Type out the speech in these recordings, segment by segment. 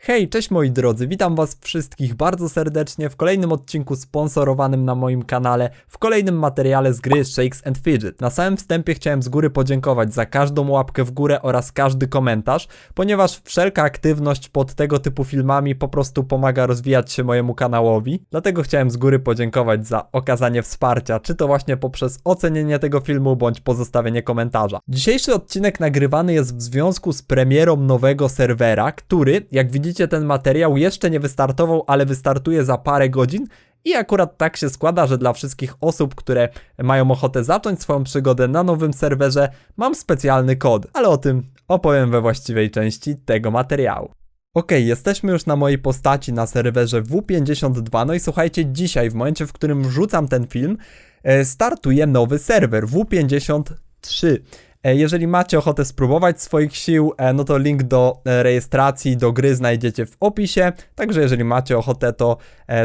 Hej, cześć moi drodzy, witam was wszystkich bardzo serdecznie w kolejnym odcinku sponsorowanym na moim kanale, w kolejnym materiale z gry Shakes and Fidget. Na samym wstępie chciałem z góry podziękować za każdą łapkę w górę oraz każdy komentarz, ponieważ wszelka aktywność pod tego typu filmami po prostu pomaga rozwijać się mojemu kanałowi. Dlatego chciałem z góry podziękować za okazanie wsparcia, czy to właśnie poprzez ocenienie tego filmu, bądź pozostawienie komentarza. Dzisiejszy odcinek nagrywany jest w związku z premierą nowego serwera, który, jak widzicie, ten materiał jeszcze nie wystartował, ale wystartuje za parę godzin. I akurat tak się składa, że dla wszystkich osób, które mają ochotę zacząć swoją przygodę na nowym serwerze, mam specjalny kod, ale o tym opowiem we właściwej części tego materiału. Ok, jesteśmy już na mojej postaci na serwerze W52. No i słuchajcie, dzisiaj, w momencie, w którym wrzucam ten film, e, startuje nowy serwer W53. E, Jeżeli macie ochotę spróbować swoich sił, e, no to link do e, rejestracji do gry znajdziecie w opisie. Także jeżeli macie ochotę, to,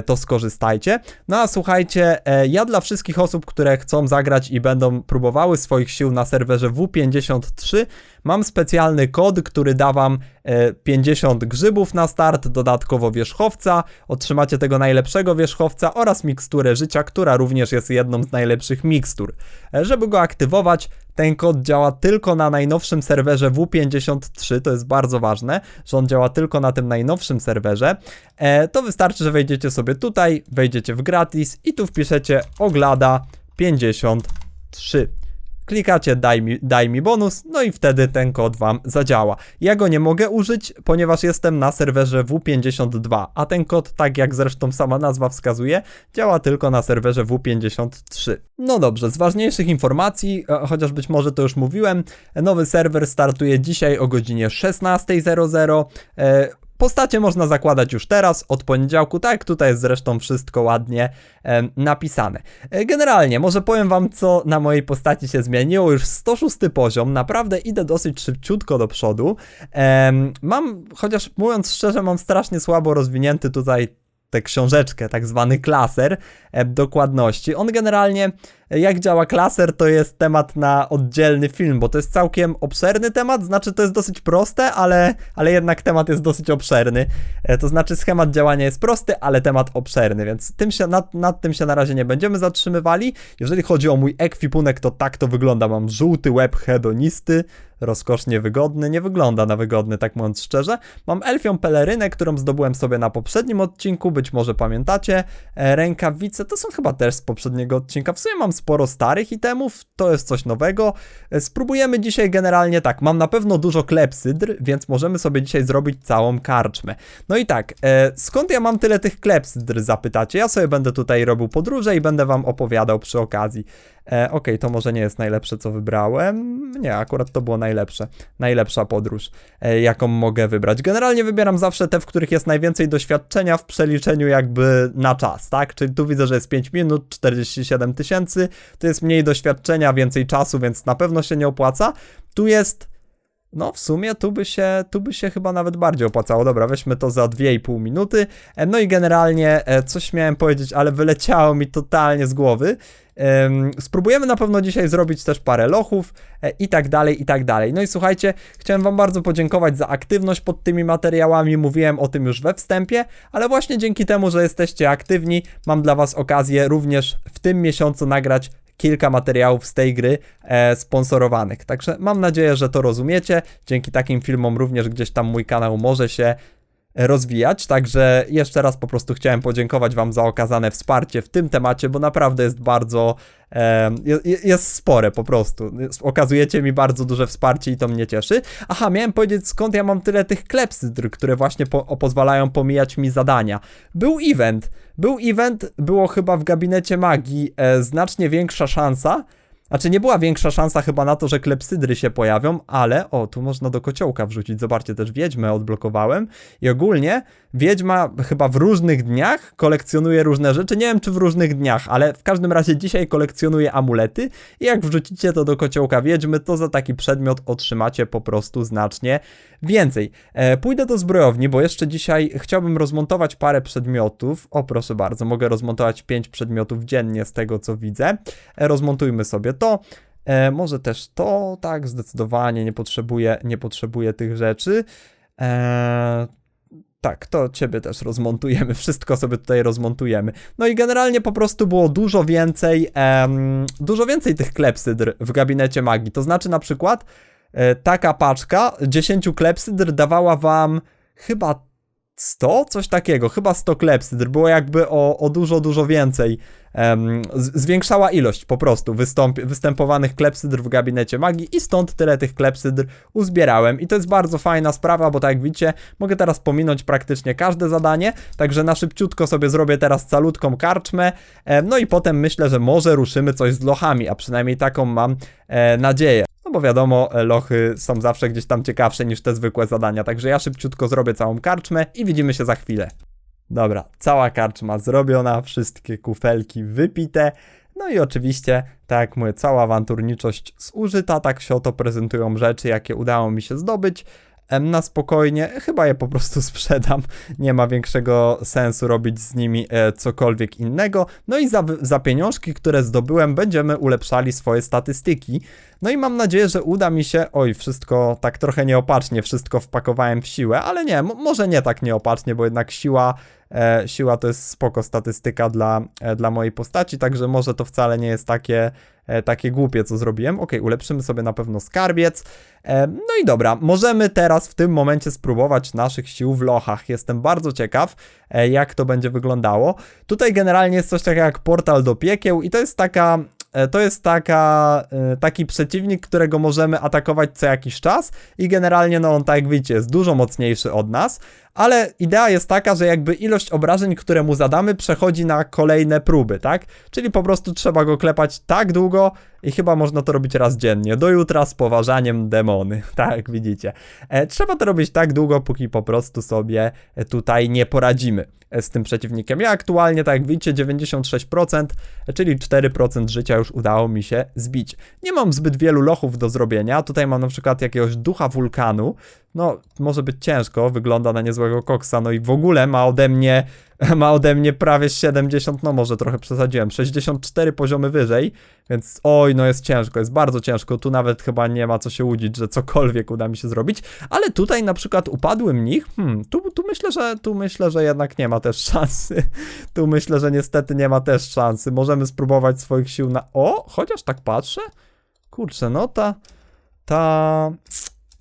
to skorzystajcie. No a słuchajcie, ja dla wszystkich osób, które chcą zagrać i będą próbowały swoich sił na serwerze W53, mam specjalny kod, który da wam e, 50 grzybów na start, dodatkowo wierzchowca. Otrzymacie tego najlepszego wierzchowca oraz miksturę życia, która również jest jedną z najlepszych mikstur. Żeby go aktywować, ten kod działa tylko na najnowszym serwerze W53, to jest bardzo ważne, że on działa tylko na tym najnowszym serwerze. E, to wystarczy, że wejdziecie sobie tutaj, wejdziecie w gratis i tu wpiszecie oglada 53. Klikacie daj mi, daj mi bonus, no i wtedy ten kod wam zadziała. Ja go nie mogę użyć, ponieważ jestem na serwerze W52, a ten kod, tak jak zresztą sama nazwa wskazuje, działa tylko na serwerze W53. No dobrze, z ważniejszych informacji, e, chociaż być może to już mówiłem, nowy serwer startuje dzisiaj o godzinie 16.00. E, Postacie można zakładać już teraz, od poniedziałku, tak, tutaj jest zresztą wszystko ładnie em, napisane. E, Generalnie, może powiem wam, co na mojej postaci się zmieniło, już 106 poziom, naprawdę idę dosyć szybciutko do przodu. Em, mam, chociaż mówiąc szczerze, mam strasznie słabo rozwinięty tutaj tę książeczkę, tak zwany klaser e, dokładności. On generalnie, e, jak działa klaser, to jest temat na oddzielny film, bo to jest całkiem obszerny temat, znaczy to jest dosyć proste, ale, ale jednak temat jest dosyć obszerny. E, To znaczy schemat działania jest prosty, ale temat obszerny, więc tym się, nad, nad tym się na razie nie będziemy zatrzymywali. Jeżeli chodzi o mój ekwipunek, to tak to wygląda. Mam żółty łeb hedonisty, rozkosznie wygodny, nie wygląda na wygodny, tak mówiąc szczerze. Mam elfią pelerynę, którą zdobyłem sobie na poprzednim odcinku, być może pamiętacie. E, Rękawice to są chyba też z poprzedniego odcinka. W sumie mam sporo starych itemów, to jest coś nowego. E, Spróbujemy dzisiaj generalnie tak, mam na pewno dużo klepsydr, więc możemy sobie dzisiaj zrobić całą karczmę. No i tak, e, skąd ja mam tyle tych klepsydr, zapytacie? Ja sobie będę tutaj robił podróże i będę wam opowiadał przy okazji. E, Okej, to może nie jest najlepsze, co wybrałem. Nie, akurat to było najlepsze. Najlepsza podróż, e, jaką mogę wybrać. Generalnie wybieram zawsze te, w których jest najwięcej doświadczenia w przeliczeniu jakby na czas, tak? Czyli tu widzę, że jest 5 minut, 47 tysięcy. To jest mniej doświadczenia, więcej czasu, więc na pewno się nie opłaca. Tu jest no, w sumie tu by się, tu by się chyba nawet bardziej opłacało. Dobra, weźmy to za 2,5 minuty. E, No i generalnie e, coś miałem powiedzieć, ale wyleciało mi totalnie z głowy. Em, Spróbujemy na pewno dzisiaj zrobić też parę lochów e, i tak dalej, i tak dalej. No i słuchajcie, chciałem Wam bardzo podziękować za aktywność pod tymi materiałami. Mówiłem o tym już we wstępie, ale właśnie dzięki temu, że jesteście aktywni, mam dla Was okazję również w tym miesiącu nagrać kilka materiałów z tej gry e, sponsorowanych. Także mam nadzieję, że to rozumiecie. Dzięki takim filmom również gdzieś tam mój kanał może się rozwijać. Także jeszcze raz po prostu chciałem podziękować Wam za okazane wsparcie w tym temacie, bo naprawdę jest bardzo. Je- je- jest spore po prostu. Okazujecie mi bardzo duże wsparcie i to mnie cieszy. Aha, miałem powiedzieć skąd ja mam tyle tych klepsydr, które właśnie po, pozwalają pomijać mi zadania. Był event. Był event, było chyba w gabinecie magii e, znacznie większa szansa. Znaczy nie była większa szansa chyba na to, że klepsydry się pojawią, ale o, tu można do kociołka wrzucić. Zobaczcie, też wiedźmę odblokowałem i ogólnie wiedźma chyba w różnych dniach kolekcjonuje różne rzeczy. Nie wiem czy w różnych dniach, ale w każdym razie dzisiaj kolekcjonuje amulety i jak wrzucicie to do kociołka wiedźmy, to za taki przedmiot otrzymacie po prostu znacznie więcej. E, pójdę do zbrojowni, bo jeszcze dzisiaj chciałbym rozmontować parę przedmiotów. O, proszę bardzo, mogę rozmontować 5 przedmiotów dziennie z tego co widzę. E, rozmontujmy sobie to. E, może też to, tak, zdecydowanie nie potrzebuję, nie potrzebuję tych rzeczy. E, Tak, to ciebie też rozmontujemy, wszystko sobie tutaj rozmontujemy. No i generalnie po prostu było dużo więcej, em, dużo więcej tych klepsydr w gabinecie magii. To znaczy na przykład e, taka paczka 10 klepsydr dawała wam chyba 100, coś takiego, chyba 100 klepsydr, było jakby o, o dużo, dużo więcej. z- zwiększała ilość po prostu wystąp, występowanych klepsydr w gabinecie magii i stąd tyle tych klepsydr uzbierałem. I to jest bardzo fajna sprawa, bo tak jak widzicie, mogę teraz pominąć praktycznie każde zadanie, także na szybciutko sobie zrobię teraz calutką karczmę, no i potem myślę, że może ruszymy coś z lochami, a przynajmniej taką mam e, nadzieję. No bo wiadomo, e, lochy są zawsze gdzieś tam ciekawsze niż te zwykłe zadania, także ja szybciutko zrobię całą karczmę i widzimy się za chwilę. Dobra, cała karczma zrobiona, wszystkie kufelki wypite. No i oczywiście, tak jak mówię, cała awanturniczość zużyta, tak się oto prezentują rzeczy, jakie udało mi się zdobyć. Na spokojnie, chyba je po prostu sprzedam. Nie ma większego sensu robić z nimi e, cokolwiek innego. No i za, za pieniążki, które zdobyłem, będziemy ulepszali swoje statystyki. No i mam nadzieję, że uda mi się. Oj, wszystko tak trochę nieopatrznie, wszystko wpakowałem w siłę, ale nie, mo- może nie tak nieopatrznie, bo jednak siła, siła to jest spoko statystyka dla, e, dla mojej postaci, także może to wcale nie jest takie, e, takie głupie, co zrobiłem. Ok, ulepszymy sobie na pewno skarbiec. E, no i dobra, możemy teraz w tym momencie spróbować naszych sił w lochach. Jestem bardzo ciekaw, e, jak to będzie wyglądało. Tutaj generalnie jest coś takiego jak portal do piekieł i to jest taka e, to jest taka, e, taki przeciwnik, którego możemy atakować co jakiś czas i generalnie no on tak jak widzicie jest dużo mocniejszy od nas, ale idea jest taka, że jakby ilość obrażeń, które mu zadamy przechodzi na kolejne próby, tak? Czyli po prostu trzeba go klepać tak długo i chyba można to robić raz dziennie, do jutra z poważaniem demony, tak widzicie. E, trzeba to robić tak długo, póki po prostu sobie e, tutaj nie poradzimy e, z tym przeciwnikiem. Ja aktualnie, tak jak widzicie, 96%, e, czyli 4% życia już udało mi się zbić. Nie mam zbyt wielu lochów do zrobienia. Tutaj mam na przykład jakiegoś ducha wulkanu. No, może być ciężko, wygląda na niezłego koksa, no i w ogóle ma ode mnie, ma ode mnie prawie 70, no może trochę przesadziłem, 64 poziomy wyżej, więc oj, no jest ciężko, jest bardzo ciężko. Tu nawet chyba nie ma co się łudzić, że cokolwiek uda mi się zrobić, ale tutaj na przykład upadły mnich, hmm, tu, tu myślę, że tu myślę, że jednak nie ma też szansy. Tu myślę, że niestety nie ma też szansy. Możemy spróbować swoich sił na. O, chociaż tak patrzę. Kurczę, no ta. Ta.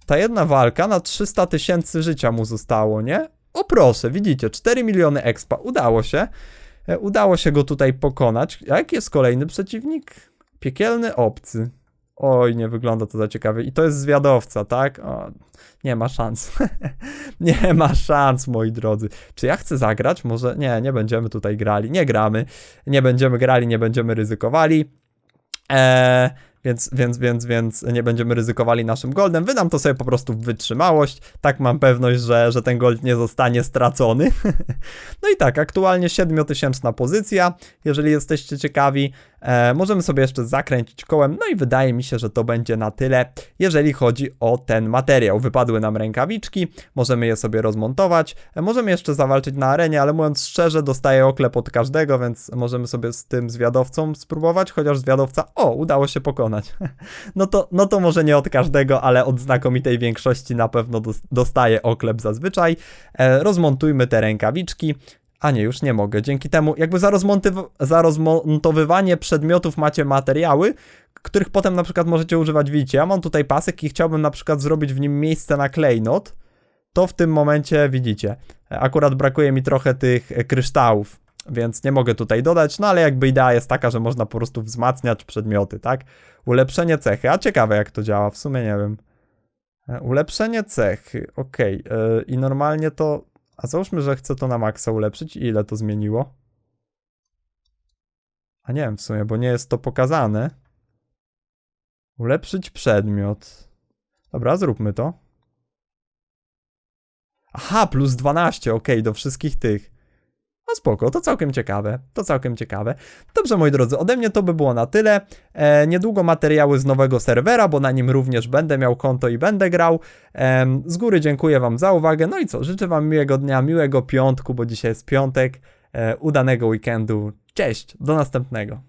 Ta jedna walka na 300 tysięcy życia mu zostało, nie? O proszę, widzicie, 4 miliony expa. Udało się. E, Udało się go tutaj pokonać. Jaki jest kolejny przeciwnik? Piekielny obcy. Oj, nie wygląda to za ciekawie. I to jest zwiadowca, tak? O, nie ma szans. nie ma szans, moi drodzy. Czy ja chcę zagrać? Może nie, nie będziemy tutaj grali. Nie gramy. Nie będziemy grali, nie będziemy ryzykowali. Eee, więc, więc, więc, więc nie będziemy ryzykowali naszym goldem. Wydam to sobie po prostu w wytrzymałość. Tak mam pewność, że, że ten gold nie zostanie stracony. no i tak, aktualnie 7000 pozycja. Jeżeli jesteście ciekawi, e, możemy sobie jeszcze zakręcić kołem. No i wydaje mi się, że to będzie na tyle, jeżeli chodzi o ten materiał. Wypadły nam rękawiczki, możemy je sobie rozmontować. E, możemy jeszcze zawalczyć na arenie, ale mówiąc szczerze, dostaję oklep od każdego, więc możemy sobie z tym zwiadowcą spróbować, chociaż zwiadowca, o, udało się pokonać. no, to, no to może nie od każdego, ale od znakomitej większości na pewno dos- dostaję oklep zazwyczaj. E, rozmontujmy te rękawiczki. A nie, już nie mogę. Dzięki temu, jakby za, za rozmontowywanie przedmiotów macie materiały, których potem na przykład możecie używać. Widzicie, ja mam tutaj pasek i chciałbym na przykład zrobić w nim miejsce na klejnot. To w tym momencie widzicie. Akurat brakuje mi trochę tych kryształów, więc nie mogę tutaj dodać, no ale jakby idea jest taka, że można po prostu wzmacniać przedmioty, tak? Ulepszenie cechy, a ciekawe jak to działa, w sumie nie wiem. E, Ulepszenie cechy, okej. e, I normalnie to. A załóżmy, że chcę to na maksa ulepszyć. I ile to zmieniło? A nie wiem w sumie, bo nie jest to pokazane. Ulepszyć przedmiot. Dobra, zróbmy to. Aha, plus 12, okej, do wszystkich tych. No spoko, to całkiem ciekawe, to całkiem ciekawe. Dobrze, moi drodzy, ode mnie to by było na tyle. E, niedługo materiały z nowego serwera, bo na nim również będę miał konto i będę grał. Em, z góry dziękuję Wam za uwagę. No i co, życzę Wam miłego dnia, miłego piątku, bo dzisiaj jest piątek. E, udanego weekendu. Cześć, do następnego.